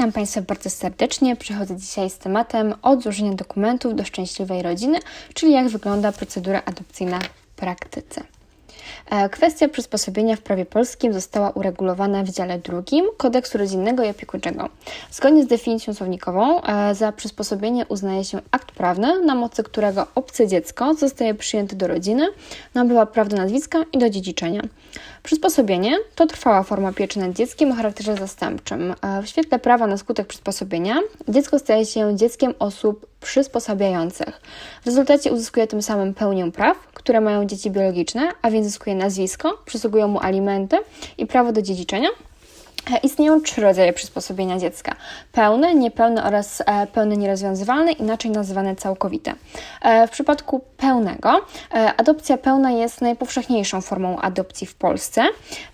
Witam Państwa bardzo serdecznie. Przychodzę dzisiaj z tematem od złożenia dokumentów do szczęśliwej rodziny, czyli jak wygląda procedura adopcyjna w praktyce. E, Kwestia przysposobienia w prawie polskim została uregulowana w dziale drugim Kodeksu Rodzinnego i Opiekuńczego. Zgodnie z definicją słownikową, e, za przysposobienie uznaje się akt prawny, na mocy którego obce dziecko zostaje przyjęte do rodziny, nabywa praw do nazwiska i do dziedziczenia. Przysposobienie to trwała forma pieczy nad dzieckiem o charakterze zastępczym. E, W świetle prawa na skutek przysposobienia dziecko staje się dzieckiem osób przysposabiających. W rezultacie uzyskuje tym samym pełnię praw, które mają dzieci biologiczne, a więc zyskuje nazwisko, przysługują mu alimenty i prawo do dziedziczenia. E, Istnieją trzy rodzaje przysposobienia dziecka: pełne, niepełne oraz e, pełne nierozwiązywalne, inaczej nazywane całkowite. E, W przypadku pełnego, adopcja pełna jest najpowszechniejszą formą adopcji w Polsce.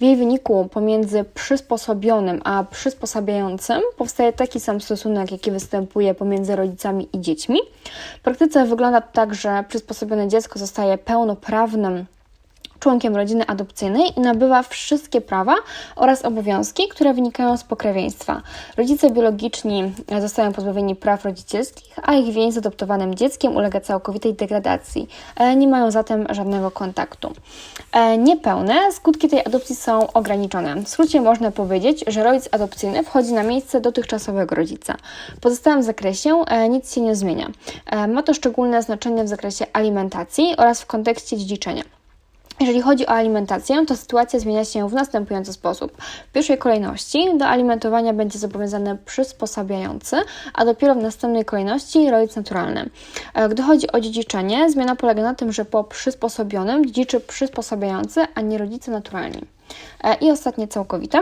W jej wyniku pomiędzy przysposobionym a przysposabiającym powstaje taki sam stosunek, jaki występuje pomiędzy rodzicami i dziećmi. W praktyce wygląda tak, że przysposobione dziecko zostaje pełnoprawnym członkiem rodziny adopcyjnej i nabywa wszystkie prawa oraz obowiązki, które wynikają z pokrewieństwa. Rodzice biologiczni zostają pozbawieni praw rodzicielskich, a ich więź z adoptowanym dzieckiem ulega całkowitej degradacji. E, Nie mają zatem żadnego kontaktu. E, Niepełne skutki tej adopcji są ograniczone. W skrócie można powiedzieć, że rodzic adopcyjny wchodzi na miejsce dotychczasowego rodzica. W pozostałym zakresie e, nic się nie zmienia. Ma to szczególne znaczenie w zakresie alimentacji oraz w kontekście dziedziczenia. Jeżeli chodzi o alimentację, to sytuacja zmienia się w następujący sposób. W pierwszej kolejności do alimentowania będzie zobowiązany przysposabiający, a dopiero w następnej kolejności rodzic naturalny. E, Gdy chodzi o dziedziczenie, zmiana polega na tym, że po przysposobionym dziedziczy przysposabiający, a nie rodzice naturalni. E, I ostatnie całkowite.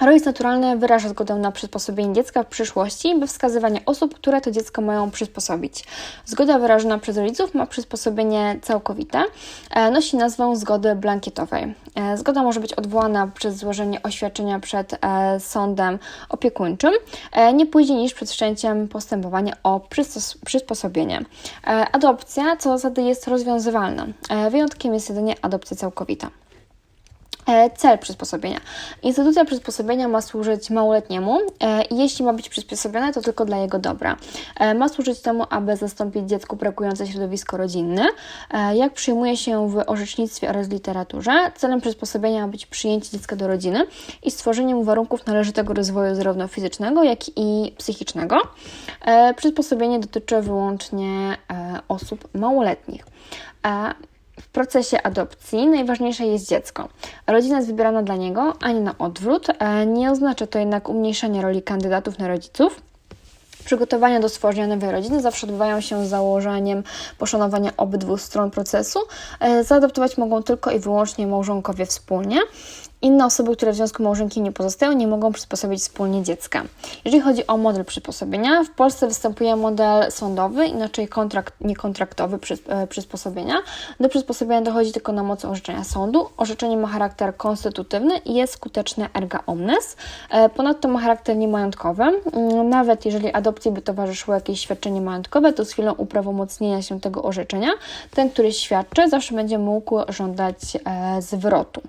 Rodzic naturalny wyraża zgodę na przysposobienie dziecka w przyszłości bez wskazywania osób, które to dziecko mają przysposobić. Zgoda wyrażona przez rodziców ma przysposobienie całkowite. E, Nosi nazwę zgody blankietowej. E, Zgoda może być odwołana przez złożenie oświadczenia przed e, sądem opiekuńczym nie później niż przed wszczęciem postępowania o przysposobienie. Adopcja co zasady jest rozwiązywalna. Wyjątkiem jest jedynie adopcja całkowita. E, Cel przysposobienia. Instytucja przysposobienia ma służyć małoletniemu e, i jeśli ma być przysposobione, to tylko dla jego dobra. E, Ma służyć temu, aby zastąpić dziecku brakujące środowisko rodzinne. Jak przyjmuje się w orzecznictwie oraz literaturze, celem przysposobienia ma być przyjęcie dziecka do rodziny i stworzenie mu warunków należytego rozwoju zarówno fizycznego, jak i psychicznego. Przysposobienie dotyczy wyłącznie osób małoletnich. W procesie adopcji najważniejsze jest dziecko. Rodzina jest wybierana dla niego, a nie na odwrót. E, Nie oznacza to jednak umniejszenia roli kandydatów na rodziców. Przygotowania do stworzenia nowej rodziny zawsze odbywają się z założeniem poszanowania obydwu stron procesu. E, Zaadoptować mogą tylko i wyłącznie małżonkowie wspólnie. Inne osoby, które w związku małżeńskim nie pozostają, nie mogą przysposobić wspólnie dziecka. Jeżeli chodzi o model przysposobienia, w Polsce występuje model sądowy, inaczej kontrakt, niekontraktowy przys, e, przysposobienia. Do przysposobienia dochodzi tylko na mocy orzeczenia sądu. Orzeczenie ma charakter konstytutywny i jest skuteczne erga omnes. E, Ponadto ma charakter niemajątkowy. Mm, Nawet jeżeli adopcji by towarzyszyło jakieś świadczenie majątkowe, to z chwilą uprawomocnienia się tego orzeczenia, ten, który świadczy, zawsze będzie mógł żądać e, zwrotu.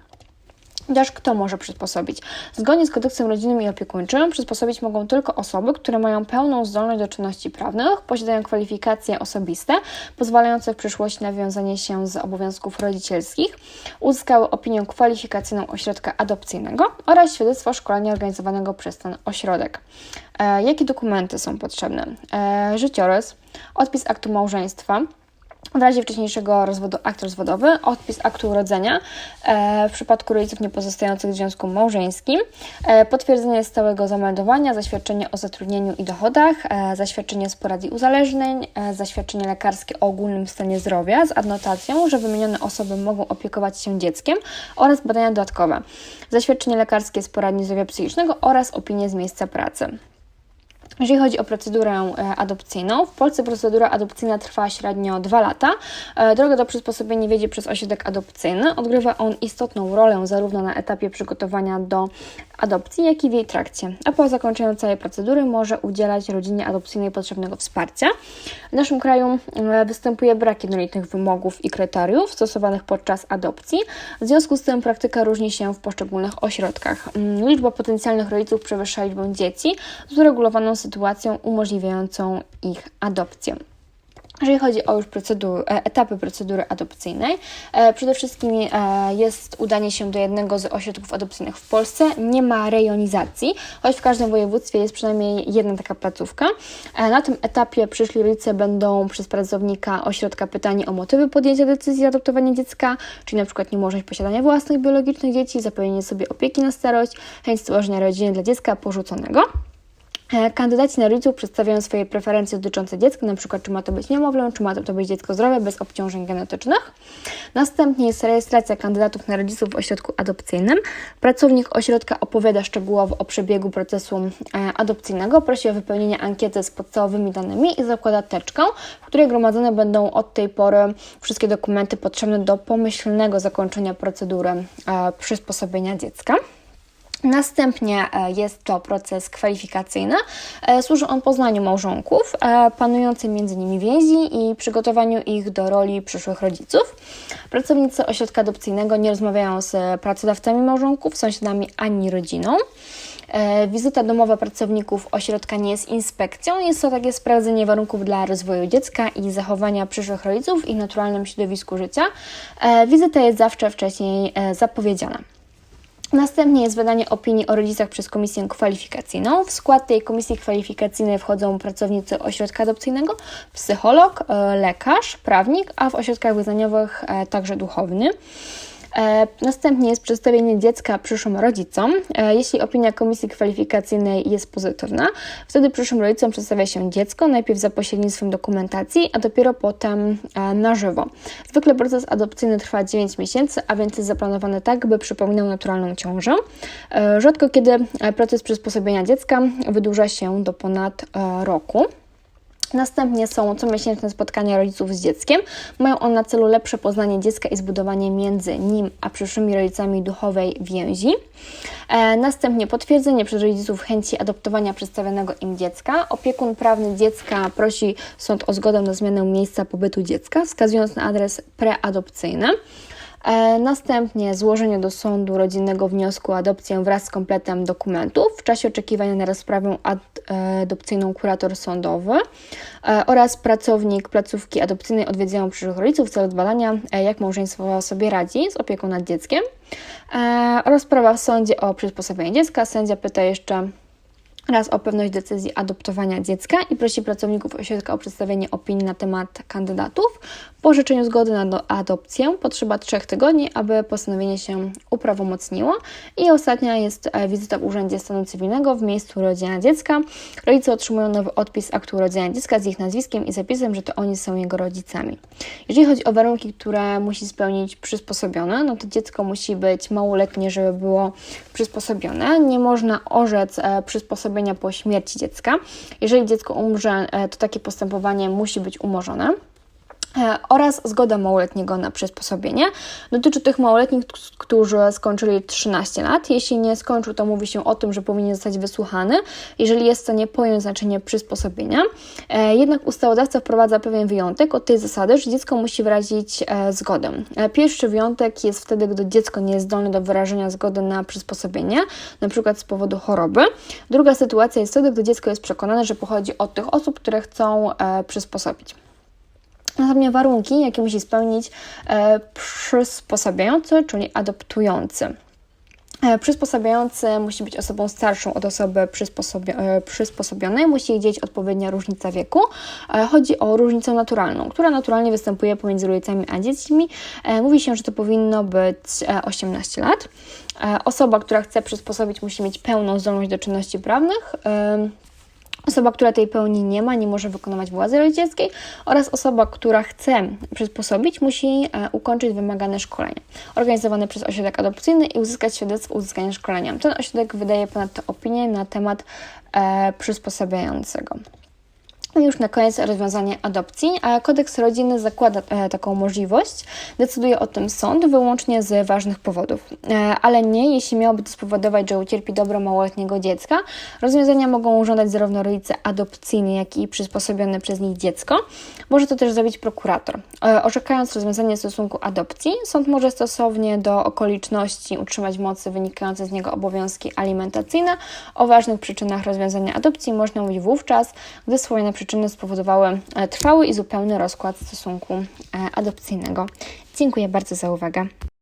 Chociaż kto może przysposobić? Zgodnie z kodeksem rodzinnym i opiekuńczym przysposobić mogą tylko osoby, które mają pełną zdolność do czynności prawnych, posiadają kwalifikacje osobiste pozwalające w przyszłości na wywiązanie się z obowiązków rodzicielskich, uzyskały opinię kwalifikacyjną ośrodka adopcyjnego oraz świadectwo szkolenia organizowanego przez ten ośrodek. E, jakie dokumenty są potrzebne? E, życiorys, odpis aktu małżeństwa, w razie wcześniejszego rozwodu akt rozwodowy, odpis aktu urodzenia e, w przypadku rodziców niepozostających w związku małżeńskim, e, potwierdzenie stałego zameldowania, zaświadczenie o zatrudnieniu i dochodach, e, zaświadczenie z porad i uzależnień, e, zaświadczenie lekarskie o ogólnym stanie zdrowia z adnotacją, że wymienione osoby mogą opiekować się dzieckiem oraz badania dodatkowe, zaświadczenie lekarskie z poradni zdrowia psychicznego oraz opinie z miejsca pracy. Jeżeli chodzi o procedurę e, adopcyjną, w Polsce procedura adopcyjna trwa średnio 2 lata. E, Droga do przysposobienia wiedzie przez ośrodek adopcyjny. Odgrywa on istotną rolę zarówno na etapie przygotowania do adopcji, jak i w jej trakcie, a po zakończeniu całej procedury może udzielać rodzinie adopcyjnej potrzebnego wsparcia. W naszym kraju e, występuje brak jednolitych wymogów i kryteriów stosowanych podczas adopcji. W związku z tym praktyka różni się w poszczególnych ośrodkach. Mm, Liczba potencjalnych rodziców przewyższa liczbę dzieci z uregulowaną sytuacją umożliwiającą ich adopcję. Jeżeli chodzi o już procedur, e, etapy procedury adopcyjnej, e, przede wszystkim e, jest udanie się do jednego z ośrodków adopcyjnych w Polsce. Nie ma rejonizacji, choć w każdym województwie jest przynajmniej jedna taka placówka. Na tym etapie przyszli rodzice będą przez pracownika ośrodka pytani o motywy podjęcia decyzji o adoptowaniu dziecka, czyli na przykład niemożność posiadania własnych biologicznych dzieci, zapewnienie sobie opieki na starość, chęć stworzenia rodziny dla dziecka porzuconego. E, kandydaci na rodziców przedstawiają swoje preferencje dotyczące dziecka, przykład czy ma to być niemowlę, czy ma to być dziecko zdrowe, bez obciążeń genetycznych. Następnie jest rejestracja kandydatów na rodziców w ośrodku adopcyjnym. Pracownik ośrodka opowiada szczegółowo o przebiegu procesu e, adopcyjnego, prosi o wypełnienie ankiety z podstawowymi danymi i zakłada teczkę, w której gromadzone będą od tej pory wszystkie dokumenty potrzebne do pomyślnego zakończenia procedury e, przysposobienia dziecka. Następnie e, jest to proces kwalifikacyjny. E, służy on poznaniu małżonków, e, panującej między nimi więzi i przygotowaniu ich do roli przyszłych rodziców. Pracownicy ośrodka adopcyjnego nie rozmawiają z pracodawcami małżonków, sąsiadami ani rodziną. Wizyta domowa pracowników ośrodka nie jest inspekcją, jest to takie sprawdzenie warunków dla rozwoju dziecka i zachowania przyszłych rodziców ich naturalnym środowisku życia. Wizyta jest zawsze wcześniej zapowiedziana. Następnie jest wydanie opinii o rodzicach przez komisję kwalifikacyjną. W skład tej komisji kwalifikacyjnej wchodzą pracownicy ośrodka adopcyjnego, psycholog, e, lekarz, prawnik, a w ośrodkach wyznaniowych e, także duchowny. E, następnie jest przedstawienie dziecka przyszłym rodzicom. E, jeśli opinia komisji kwalifikacyjnej jest pozytywna, wtedy przyszłym rodzicom przedstawia się dziecko, najpierw za pośrednictwem dokumentacji, a dopiero potem e, na żywo. Zwykle proces adopcyjny trwa 9 miesięcy, a więc jest zaplanowany tak, by przypominał naturalną ciążę. Rzadko kiedy proces przysposobienia dziecka wydłuża się do ponad roku. Następnie są comiesięczne spotkania rodziców z dzieckiem. Mają one na celu lepsze poznanie dziecka i zbudowanie między nim a przyszłymi rodzicami duchowej więzi. E, następnie potwierdzenie przez rodziców chęci adoptowania przedstawionego im dziecka. Opiekun prawny dziecka prosi sąd o zgodę na zmianę miejsca pobytu dziecka, wskazując na adres preadopcyjny. E, następnie złożenie do sądu rodzinnego wniosku o adopcję wraz z kompletem dokumentów. W czasie oczekiwania na rozprawę adopcyjną kurator sądowy e, oraz pracownik placówki adopcyjnej odwiedzają przyszłych rodziców w celu zbadania, e, jak małżeństwo sobie radzi z opieką nad dzieckiem. Rozprawa w sądzie o przysposobienie dziecka. Sędzia pyta jeszcze raz o pewność decyzji adoptowania dziecka i prosi pracowników ośrodka o przedstawienie opinii na temat kandydatów. Po orzeczeniu zgody na adopcję potrzeba trzech tygodni, aby postanowienie się uprawomocniło. I ostatnia jest e, wizyta w Urzędzie Stanu Cywilnego w miejscu urodzenia dziecka. Rodzice otrzymują nowy odpis aktu urodzenia dziecka z ich nazwiskiem i zapisem, że to oni są jego rodzicami. Jeżeli chodzi o warunki, które musi spełnić przysposobione, no to dziecko musi być małoletnie, żeby było przysposobione. Nie można orzec e, przysposobienia po śmierci dziecka. Jeżeli dziecko umrze, e, to takie postępowanie musi być umorzone. E, oraz zgoda małoletniego na przysposobienie. Dotyczy tych małoletnich, którzy skończyli 13 lat. Jeśli nie skończył, to mówi się o tym, że powinien zostać wysłuchany, jeżeli jest w stanie pojąć znaczenie przysposobienia. E, jednak ustawodawca wprowadza pewien wyjątek od tej zasady, że dziecko musi wyrazić e, zgodę. Pierwszy wyjątek jest wtedy, gdy dziecko nie jest zdolne do wyrażenia zgody na przysposobienie, na przykład z powodu choroby. Druga sytuacja jest wtedy, gdy dziecko jest przekonane, że pochodzi od tych osób, które chcą przysposobić. Natomiast warunki, jakie musi spełnić e, przysposabiający, czyli adoptujący. E, przysposabiający musi być osobą starszą od osoby e, przysposobionej, musi gdzieś odpowiednia różnica wieku. E, chodzi o różnicę naturalną, która naturalnie występuje pomiędzy rodzicami a dziećmi. Mówi się, że to powinno być 18 lat. Osoba, która chce przysposobić, musi mieć pełną zdolność do czynności prawnych. Osoba, która tej pełni nie ma, nie może wykonywać władzy rodzicielskiej oraz osoba, która chce przysposobić, musi e, ukończyć wymagane szkolenie organizowane przez ośrodek adopcyjny i uzyskać świadectwo uzyskania szkolenia. Ten ośrodek wydaje ponadto opinię na temat e, przysposabiającego. I już na koniec rozwiązanie adopcji. A Kodeks rodzinny zakłada e, taką możliwość. Decyduje o tym sąd wyłącznie z ważnych powodów, e, ale nie jeśli miałoby to spowodować, że ucierpi dobro małoletniego dziecka. Rozwiązania mogą żądać zarówno rodzice adopcyjni, jak i przysposobione przez nich dziecko. Może to też zrobić prokurator. E, orzekając rozwiązanie stosunku adopcji, sąd może stosownie do okoliczności utrzymać mocy wynikające z niego obowiązki alimentacyjne. O ważnych przyczynach rozwiązania adopcji można mówić wówczas, gdy wspomniane przyczyny spowodowały e, trwały i zupełny rozkład stosunku e, adopcyjnego. Dziękuję bardzo za uwagę.